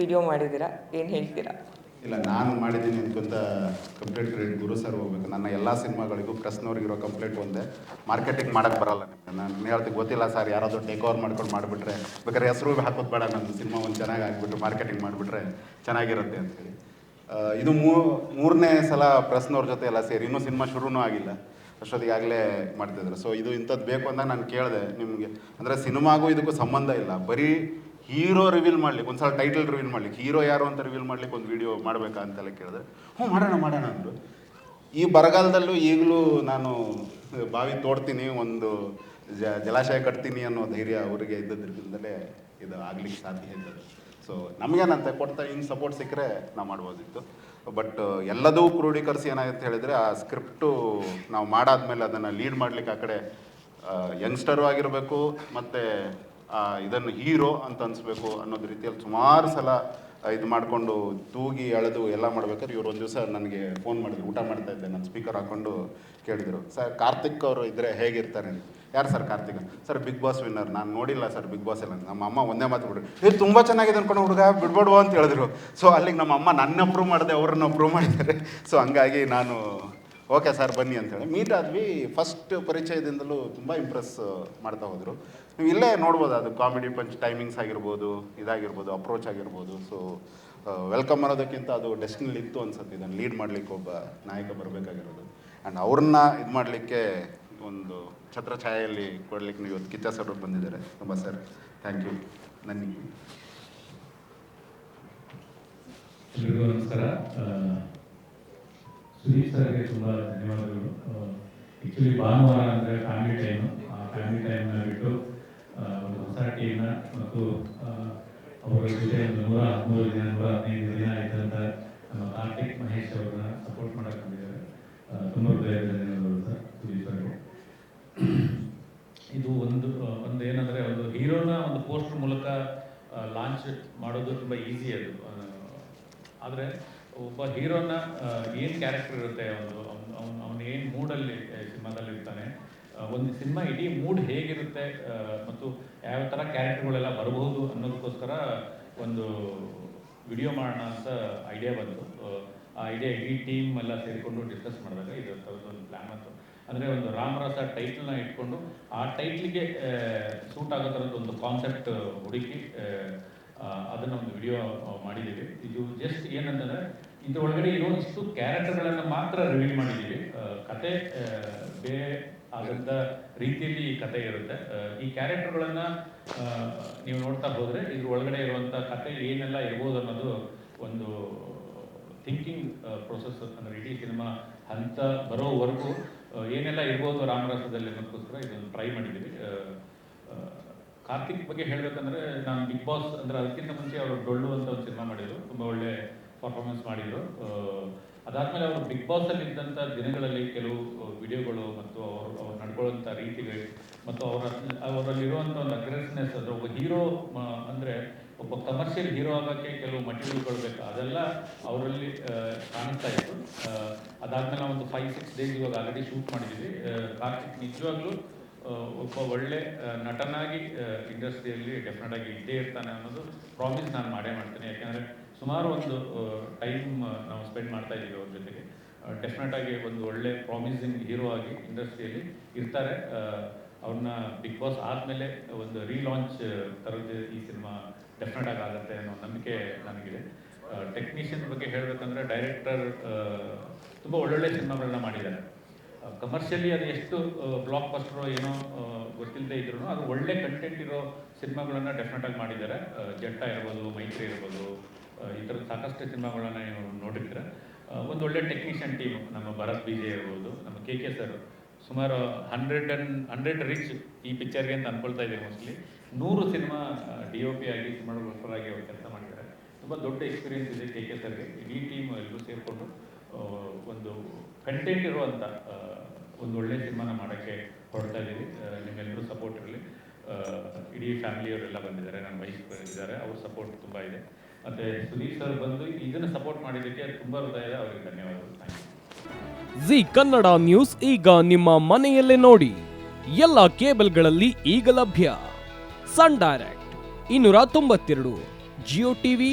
Video ಮಾಡಿದ್ದೀರಾ? ಏನು ಹೇಳ್ತೀರಾ? ಇಲ್ಲ, ನಾನು ಮಾಡಿದ್ದೀನಿ ಅಂತ ಕಂಪ್ಲೀಟ್ ಕ್ರೆಡಿಟ್ ಗುರು ಸರ್ ಹೋಗ್ಬೇಕು. ನನ್ನ ಎಲ್ಲ ಸಿನಿಮಾಗಳಿಗೂ ಪ್ರೆಸ್ನವ್ರಿಗಿರೋ ಕಂಪ್ಲೇಂಟ್ ಒಂದೇ. ಮಾರ್ಕೆಟಿಂಗ್ ಮಾಡೋಕ್ಕೆ ಬರಲ್ಲ ನಿಮಗೆ. ನಾನು ಹೇಳ್ತೀನಿ ಗೊತ್ತಿಲ್ಲ ಸರ್ ಯಾರಾದರೂ ಟೇಕ್ ಓವರ್ ಮಾಡ್ಕೊಂಡು ಮಾಡಿಬಿಟ್ರೆ, ಬೇಕಾದ್ರೆ ಹೆಸರು ಹಾಕೋದು ಬೇಡ. ನನ್ನ ಸಿನಿಮಾ ಒಂದು ಚೆನ್ನಾಗಿ ಹಾಕ್ಬಿಟ್ಟು ಮಾರ್ಕೆಟಿಂಗ್ ಮಾಡಿಬಿಟ್ರೆ ಚೆನ್ನಾಗಿರುತ್ತೆ ಅಂತೇಳಿ ಇದು ಮೂರನೇ ಸಲ ಪ್ರೆಸ್ನವ್ರ ಜೊತೆ ಎಲ್ಲ ಸೇರಿ. ಇನ್ನೂ ಸಿನಿಮಾ ಶುರುನೂ ಆಗಿಲ್ಲ. ಅಷ್ಟೊತ್ತಿಗಾಗಲೇ ಮಾಡ್ತಿದ್ರು. ಸೊ ಇದು ಇಂಥದ್ದು ಬೇಕು ಅಂತ ನಾನು ಕೇಳಿದೆ ನಿಮಗೆ. ಅಂದರೆ ಸಿನಿಮಾಗೂ ಇದಕ್ಕೂ ಸಂಬಂಧ ಇಲ್ಲ. ಬರೀ ಹೀರೋ ರಿವೀಲ್ ಮಾಡ್ಲಿಕ್ಕೆ, ಒಂದ್ಸಲ ಟೈಟಲ್ ರಿವೀಲ್ ಮಾಡ್ಲಿಕ್ಕೆ, ಹೀರೋ ಯಾರು ಅಂತ ರಿವೀಲ್ ಮಾಡ್ಲಿಕ್ಕೆ ಒಂದು ವಿಡಿಯೋ ಮಾಡಬೇಕಾ ಅಂತೆಲ್ಲ ಕೇಳಿದೆ. ಹ್ಞೂ ಮಾಡೋಣ ಮಾಡೋಣ ಅಂದರು ಈ ಬರಗಾಲದಲ್ಲೂ ಈಗಲೂ ನಾನು ಬಾವಿ ತೋಡ್ತೀನಿ, ಒಂದು ಜ, ಜಲಾಶಯ ಕಟ್ತೀನಿ ಅನ್ನೋ ಧೈರ್ಯ ಅವರಿಗೆ ಇದ್ದದ್ರಿಂದಲೇ ಇದು ಆಗ್ಲಿಕ್ಕೆ ಸಾಧ್ಯ ಇದ್ದದ್ದು ಸೊ ನಮಗೇನಂತೆ, ಕೊಡ್ತಾ ಹಿಂಗೆ ಸಪೋರ್ಟ್ ಸಿಕ್ಕರೆ ನಾವು ಮಾಡ್ಬೋದಿತ್ತು. ಬಟ್ ಎಲ್ಲದೂ ಕ್ರೋಢೀಕರಿಸಿ ಏನಾಗುತ್ತೆ ಹೇಳಿದರೆ, ಆ ಸ್ಕ್ರಿಪ್ಟು ನಾವು ಮಾಡಾದ್ಮೇಲೆ ಅದನ್ನು ಲೀಡ್ ಮಾಡ್ಲಿಕ್ಕೆ ಆ ಕಡೆ ಯಂಗ್ಸ್ಟರು ಆಗಿರಬೇಕು, ಮತ್ತು ಇದನ್ನು ಹೀರೋ ಅಂತ ಅನಿಸ್ಬೇಕು ಅನ್ನೋದು ರೀತಿಯಲ್ಲಿ ಸುಮಾರು ಸಲ ಇದು ಮಾಡಿಕೊಂಡು ತೂಗಿ ಅಳೆದು ಎಲ್ಲ ಮಾಡ್ಬೇಕಾದ್ರೆ ಇವ್ರು ಒಂದು ದಿವಸ ನನಗೆ ಫೋನ್ ಮಾಡಿದ್ರು. ಊಟ ಮಾಡ್ತಾ ಇದ್ದೆ, ನಾನು ಸ್ಪೀಕರ್ ಹಾಕೊಂಡು ಕೇಳಿದರು. ಸರ್, ಕಾರ್ತಿಕ್ ಅವರು ಇದ್ದರೆ ಹೇಗಿರ್ತಾರೆ. ಯಾರು sir Karthik? Sir, Bigg Boss winner. ನಾನು ನೋಡಿಲ್ಲ ಸರ್ ಬಿಗ್ ಬಾಸ್ ಎಲ್ಲ. ನಮ್ಮ ಅಮ್ಮ ಒಂದೇ ಮಾತು ಬಿಡ್ರಿ ಇದು ತುಂಬ ಚೆನ್ನಾಗಿದೆ ಅನ್ಕೊಂಡು ಹುಡುಗ, ಬಿಡ್ಬೇಡುವ ಅಂತ ಹೇಳಿದ್ರು. ಸೊ ಅಲ್ಲಿಗೆ ನಮ್ಮ ಅಮ್ಮ ನನ್ನ ಅಪ್ರೂವ್ ಮಾಡಿದೆ, ಅವ್ರನ್ನ ಅಪ್ರೂವ್ ಮಾಡಿದ್ದಾರೆ ಸೊ ಹಂಗಾಗಿ ನಾನು ಓಕೆ ಸರ್, ಬನ್ನಿ ಅಂತೇಳಿ. ಮೀಟ್ ಆದ್ವಿ ಫಸ್ಟ್ ಪರಿಚಯದಿಂದಲೂ ತುಂಬ ಇಂಪ್ರೆಸ್ ಮಾಡ್ತಾ ಹೋದರು. ನೀವು ಇಲ್ಲೇ ನೋಡ್ಬೋದು ಅದು ಕಾಮಿಡಿ ಪಂಚ್ ಟೈಮಿಂಗ್ಸ್ ಆಗಿರ್ಬೋದು, ಇದಾಗಿರ್ಬೋದು ಅಪ್ರೋಚ್ ಆಗಿರ್ಬೋದು. ಸೊ ವೆಲ್ಕಮ್ ಮಾಡೋದಕ್ಕಿಂತ ಅದು ಡೆಸ್ಟಿನಲ್ಲಿ ಇತ್ತು ಅನ್ಸುತ್ತೆ, ಇದನ್ನು ಲೀಡ್ ಮಾಡಲಿಕ್ಕೆ ಒಬ್ಬ ನಾಯಕ ಬರಬೇಕಾಗಿರೋದು. ಆ್ಯಂಡ್ ಅವ್ರನ್ನ ಇದು ಮಾಡಲಿಕ್ಕೆ ಒಂದು ಛತ್ರಛಾಯೆಯಲ್ಲಿ ಕೊಡ್ಲಿಕ್ಕೆ ನೀವು ಇವತ್ತು ಕಿಚ್ಚ ಸರ್ ಬಂದಿದ್ದಾರೆ. ತುಂಬ ಸರ್ ಥ್ಯಾಂಕ್ ಯು ನನಗೆ ನಮಸ್ಕಾರ. ಸುದೀಪ್ ಸರ್ಗೆ ತುಂಬ ಧನ್ಯವಾದಗಳು. ಆ್ಯಕ್ಚುಲಿ ಭಾನುವಾರ ಅಂದರೆ ಫ್ಯಾಮಿಲಿ ಟೈಮು ಆ ಫ್ಯಾಮಿಲಿ ಟೈಮ್ನ ಬಿಟ್ಟು ಒಂದು ಹೊಸ ಟೀಮ್ನ ಮತ್ತು ಅವರ ಜೊತೆ ಒಂದು ನೂರ ಹದಿಮೂರು ದಿನ, ನೂರ ಹದಿನೈದು ದಿನ ಇದ್ದಂಥ ನಮ್ಮ ಕಾರ್ತಿಕ್ ಮಹೇಶ್ ಅವ್ರನ್ನ ಸಪೋರ್ಟ್ ಮಾಡೋಕೆ ಬಂದಿದ್ದಾರೆ. ತುಂಬ ಹೃದಯದ ಧನ್ಯವಾದಗಳು ಸರ್ ಸರ್ಗೆ. ಇದು ಒಂದು ಒಂದು ಏನಂದರೆ ಒಂದು ಹೀರೋನ ಒಂದು ಪೋಸ್ಟರ್ ಮೂಲಕ ಲಾಂಚ್ ಮಾಡೋದು ತುಂಬ ಈಸಿ ಅದು. ಆದರೆ ಒಬ್ಬ ಹೀರೋನ ಏನು ಕ್ಯಾರೆಕ್ಟರ್ ಇರುತ್ತೆ ಅವನು ಅವ್ನು ಅವನು ಏನು ಮೂಡಲ್ಲಿ ಸಿನಿಮಾದಲ್ಲಿ ಇರ್ತಾನೆ ಒಂದು ಸಿನಿಮಾ ಇಡೀ ಮೂಡ್ ಹೇಗಿರುತ್ತೆ ಮತ್ತು ಯಾವ ಥರ ಕ್ಯಾರೆಕ್ಟರ್ಗಳೆಲ್ಲ ಬರಬಹುದು ಅನ್ನೋದಕ್ಕೋಸ್ಕರ ಒಂದು ವಿಡಿಯೋ ಮಾಡೋಣ ಅಂತ ಐಡಿಯಾ ಬಂತು. ಆ, ಐಡಿಯಾ ಇಡೀ ಟೀಮ್ ಎಲ್ಲ ಸೇರಿಕೊಂಡು ಡಿಸ್ಕಸ್ ಮಾಡಿದಾಗ ಇದು ಒಂದು ಪ್ಲ್ಯಾನ್ ಬಂತು. ಅಂದರೆ ಒಂದು ರಾಮರಸ ಟೈಟ್ಲನ್ನ ಇಟ್ಕೊಂಡು ಆ ಟೈಟ್ಲಿಗೆ ಸೂಟ್ ಆಗೋ ಥರದ್ದು ಒಂದು ಕಾನ್ಸೆಪ್ಟ್ ಹುಡುಕಿ ಅದನ್ನ ಒಂದು ವಿಡಿಯೋ ಮಾಡಿದ್ದೀವಿ. ಇದು ಜಸ್ಟ್ ಏನಂತಂದ್ರೆ ಇದರೊಳಗಡೆ ಒಳಗಡೆ ಇಷ್ಟು ಕ್ಯಾರೆಕ್ಟರ್ಗಳನ್ನು ಮಾತ್ರ ರಿವೀಲ್ ಮಾಡಿದ್ದೀವಿ. ಕತೆ ಬೇರೆ ಆದಂಥ ರೀತಿಯಲ್ಲಿ ಈ ಕತೆ ಇರುತ್ತೆ. ಈ ಕ್ಯಾರೆಕ್ಟರ್ಗಳನ್ನು ನೀವು ನೋಡ್ತಾ ಹೋದ್ರೆ ಇದ್ರ ಒಳಗಡೆ ಇರುವಂಥ ಕತೆ ಏನೆಲ್ಲ ಇರ್ಬೋದು ಅನ್ನೋದು ಒಂದು ಥಿಂಕಿಂಗ್ ಪ್ರೊಸೆಸ್ ಅಂದರೆ ಇಡೀ ಸಿನಿಮಾ ಹಂತ ಬರೋವರೆಗೂ ಏನೆಲ್ಲ ಇರ್ಬೋದು ರಾಮರಸದಲ್ಲಿ ಅನ್ನೋದಕ್ಕೋಸ್ಕರ ಇದನ್ನು ಟ್ರೈ ಮಾಡಿದ್ದೀವಿ. ಕಾರ್ತಿಕ್ ಬಗ್ಗೆ ಹೇಳಬೇಕಂದ್ರೆ, ನಾನು ಬಿಗ್ ಬಾಸ್ ಅಂದರೆ ಅದಕ್ಕಿಂತ ಮುಂಚೆ ಅವರು ಡೊಳ್ಳು ಅಂತ ಒಂದು ಸಿನಿಮಾ ಮಾಡಿದರು. ತುಂಬ ಒಳ್ಳೆ ಪರ್ಫಾರ್ಮೆನ್ಸ್ ಮಾಡಿದರು. ಅದಾದಮೇಲೆ ಅವರು ಬಿಗ್ ಬಾಸಲ್ಲಿ ಇದ್ದಂಥ ದಿನಗಳಲ್ಲಿ ಕೆಲವು ವಿಡಿಯೋಗಳು ಮತ್ತು ಅವರು, ಅವ್ರು ನಡ್ಕೊಳ್ಳುವಂಥ ರೀತಿಗಳು ಮತ್ತು ಅವರ ಅವರಲ್ಲಿರುವಂಥ ಒಂದು ಅಗ್ರೆಸ್ನೆಸ್ ಅಂದರೆ ಒಬ್ಬ ಹೀರೋ ಅಂದರೆ ಒಬ್ಬ ಕಮರ್ಷಿಯಲ್ ಹೀರೋ ಆಗೋಕ್ಕೆ ಕೆಲವು ಮಟೀರಿಯಲ್ಗಳು ಬೇಕು? ಅದೆಲ್ಲ ಅವರಲ್ಲಿ ಕಾಣಿಸ್ತಾ ಇತ್ತು. ಅದಾದ್ಮೇಲೆ ಒಂದು ಫೈವ್ ಸಿಕ್ಸ್ ಡೇಸ್ ಇವಾಗ ಆಲ್ರೆಡಿ ಶೂಟ್ ಮಾಡಿದ್ದೀವಿ ಕಾರ್ತಿಕ್, ನಿಜವಾಗ್ಲೂ ಒಬ್ಬ ಒಳ್ಳೆ ನಟನಾಗಿ ಇಂಡಸ್ಟ್ರಿಯಲ್ಲಿ ಡೆಫಿನೆಟ್ ಆಗಿ ಇದ್ದೇ ಇರ್ತಾನೆ ಅನ್ನೋದು ಪ್ರಾಮಿಸ್ ನಾನು ಮಾಡೇ ಮಾಡ್ತೇನೆ. ಯಾಕೆಂದರೆ ಸುಮಾರು ಒಂದು ಟೈಮ್ ನಾವು ಸ್ಪೆಂಡ್ ಮಾಡ್ತಾ ಇದ್ದೀವಿ ಅವ್ರ ಜೊತೆಗೆ. ಡೆಫಿನೆಟ್ ಆಗಿ ಒಂದು ಒಳ್ಳೆ ಪ್ರಾಮಿಸಿಂಗ್ ಹೀರೋ ಆಗಿ ಇಂಡಸ್ಟ್ರಿಯಲ್ಲಿ ಇರ್ತಾರೆ. ಅವ್ರನ್ನ ಬಿಗ್ ಬಾಸ್ ಆದಮೇಲೆ ಒಂದು ರೀಲಾಂಚ್ ತರೋದು ಈ ಸಿನಿಮಾ ಡೆಫಿನೆಟ್ ಆಗಿ ಆಗುತ್ತೆ ಅನ್ನೋ ನಂಬಿಕೆ ನನಗಿದೆ. ಟೆಕ್ನಿಷಿಯನ್ ಬಗ್ಗೆ ಹೇಳಬೇಕಂದ್ರೆ ಡೈರೆಕ್ಟರ್ ತುಂಬ ಒಳ್ಳೊಳ್ಳೆ ಸಿನಿಮಾಗಳನ್ನ ಮಾಡಿದ್ದಾರೆ. ಕಮರ್ಷಿಯಲಿ ಅದು ಎಷ್ಟು ಬ್ಲಾಕ್ ಬಸ್ಟರೋ ಏನೋ ಗೊತ್ತಿಲ್ಲದೆ ಇದ್ರು ಅದು ಒಳ್ಳೆ ಕಂಟೆಂಟ್ ಇರೋ ಸಿನಿಮಾಗಳನ್ನು ಡೆಫಿನೆಟ್ ಆಗಿ ಮಾಡಿದ್ದಾರೆ. ಜಟ್ಟ ಇರ್ಬೋದು, ಮೈತ್ರಿ ಇರ್ಬೋದು ಈ ಥರದ ಸಾಕಷ್ಟು ಸಿನಿಮಾಗಳನ್ನ ನೀವು ನೋಡಿದ್ರೆ ಒಂದು ಒಳ್ಳೆ ಟೆಕ್ನಿಷಿಯನ್ ಟೀಮ್ ನಮ್ಮ ಭರತ್ ಬಿಜೆ ಇರ್ಬೋದು, ನಮ್ಮ ಕೆ ಕೆ ಸರ್. ಸುಮಾರು ಹಂಡ್ರೆಡ್ ಆ್ಯಂಡ್ ಹಂಡ್ರೆಡ್ ರೀಚ್ ಈ ಪಿಕ್ಚರ್ಗೆ ಅಂತ ಅನ್ಕೊಳ್ತಾ ಇದ್ದೀವಿ ಮೋಸ್ಟ್ಲಿ ನೂರು ಸಿನಿಮಾ ಡಿ ಒ ಪಿ ಆಗಿ ಸಿನಿಮಾಗೋಸ್ಕರಾಗಿ ಅವರು ಕೆಲಸ ಮಾಡಿದ್ದಾರೆ. ತುಂಬ ದೊಡ್ಡ ಎಕ್ಸ್ಪೀರಿಯೆನ್ಸ್ ಇದೆ ಕೆ ಕೆ ಸರ್ಗೆ. ಇಡೀ ಟೀಮ್ ಎಲ್ಲರೂ ಸೇರಿಕೊಂಡು ಒಂದು ಕಂಟೆಂಟ್ ಇರುವಂಥ ಒಂದು ಒಳ್ಳೆ ಸಿನಿಮಾನ ಮಾಡೋಕ್ಕೆ ಹೊರಡ್ತಾ ಇದ್ದೀವಿ. ನಿಮ್ಮೆಲ್ಲರೂ ಸಪೋರ್ಟ್ ಇರಲಿ. ಇಡೀ ಫ್ಯಾಮಿಲಿಯವರೆಲ್ಲ ಬಂದಿದ್ದಾರೆ ನನ್ನ ವೈಫ್ ಇದ್ದಾರೆ, ಅವ್ರ ಸಪೋರ್ಟ್ ತುಂಬ ಇದೆ. ಮತ್ತು ಸುದೀಪ್ ಸರ್ ಬಂದು ಇದನ್ನು ಸಪೋರ್ಟ್ ಮಾಡಿದ್ದಕ್ಕೆ ತುಂಬ ಹೃದಯ ಅವರಿಗೆ ಧನ್ಯವಾದಗಳು. Thank you Zee Kannada news ಈಗ ನಿಮ್ಮ ಮನೆಯಲ್ಲೇ ನೋಡಿ. ಎಲ್ಲ ಕೇಬಲ್ಗಳಲ್ಲಿ ಈಗ ಲಭ್ಯ. ಸನ್ ಡೈರೆಕ್ಟ್ ಇನ್ನೂರ ತೊಂಬತ್ತೆರಡು ಜಿಯೋ ಟಿವಿ